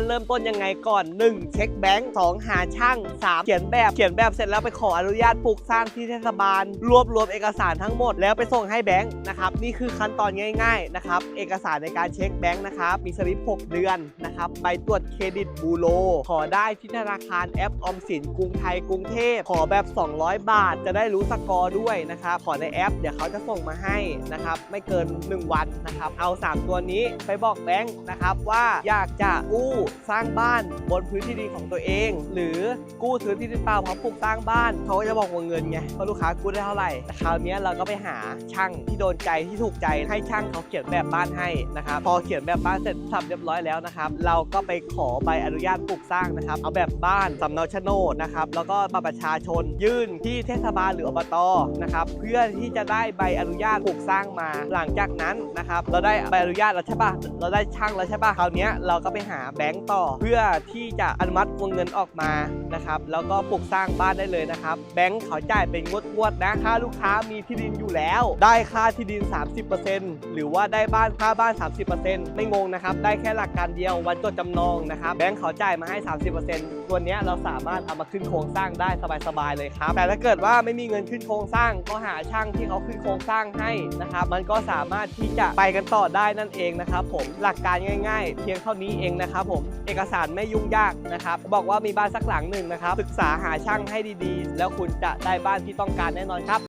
านเริ่มต้นยังไงก่อน 1. เช็คแบงค์ 2. หาช่าง 3. เขียนแบบเขียนแบบเสร็จแล้วไปขออนุญาตปลูกสร้างที่เทศบาล รวบรวมเอกสารทั้งหมดแล้วไปส่งให้แบงค์นะครับนี่คือขั้นตอนง่าย ๆนะครับ เอกสารในการเช็คแบงค์นะครับมีสลิป 6 เดือนนะครับใบตรวจเครดิตบูโรขอได้ที่ธนาคารแอปออมสินกรุงไทยกรุงเทพขอแบบ 200 บาท จะได้รู้สกอร์ด้วยนะครับขอในแอป เดี๋ยวเขาจะส่งมาให้นะครับไม่เกิน 1 วันนะครับเอา 3 ตัวนี้ไปบอกแบงค์นะครับว่าอยากจะกู้สร้างบ้านบนพื้นที่ดินของตัวเอง หรือกู้ซื้อที่ดินเปล่าพร้อมปลูกสร้างบ้านเขาก็จะบอกวงเงินไงว่าลูกค้ากู้ได้เท่าไหร่แต่คราวนี้เราก็ไปหาช่างที่โดนใจที่ถูกใจให้ช่างเขาเขียนแบบบ้านให้นะครับพอเขียนแบบบ้านเสร็จสับเรียบร้อยแล้วนะครับเราก็ไปขอใบอนุญาตปลูกสร้างนะครับ เอาแบบบ้านสำเนาโฉนดนะครับแล้วก็บัตรประชาชนยื่นที่เทศบาลหรืออบตนะครับเพื่อที่จะได้ใบอนุญาตปลูกสร้างมา หลังจากนั้นนะครับเราได้ใบอนุญาตแล้วใช่ปะเราได้ช่างแล้วใช่ปะคราวนี้เราก็ไปหาแบงก์ต่อ เพื่อที่จะอนุมัติวงเงินออกมานะครับ แล้วก็ปลูกสร้างบ้านได้เลยนะครับ แบงก์เขาจ่ายเป็นงวดๆนะถ้าลูกค้ามีที่ดินอยู่แล้ว ได้ค่าที่ดิน 30%หรือว่าได้บ้านค่าบ้าน 30%ไม่งงนะครับ ได้แค่หลักการเดียววันจดจำนองนะครับ แบงก์เขาจ่ายมาให้ 30%ตัวเนี้ยเราสามารถเอามาขึ้นโครงสร้างได้สบายๆเลยครับ แต่ถ้าเกิดว่าไม่มีเงินขึ้นโครงสร้าง ก็หาช่างที่เขาขึ้นโครงสร้างให้นะครับ มันก็สามารถที่จะไปกันต่อได้นั่นเองนะครับผม หลักการง่าย ๆ เพียงเท่านี้เองนะครับผมเอกสารไม่ยุ่งยากนะครับ บอกว่ามีบ้านสักหลังหนึ่งนะครับ ศึกษาหาช่างให้ดีๆ แล้วคุณจะได้บ้านที่ต้องการแน่นอนครับ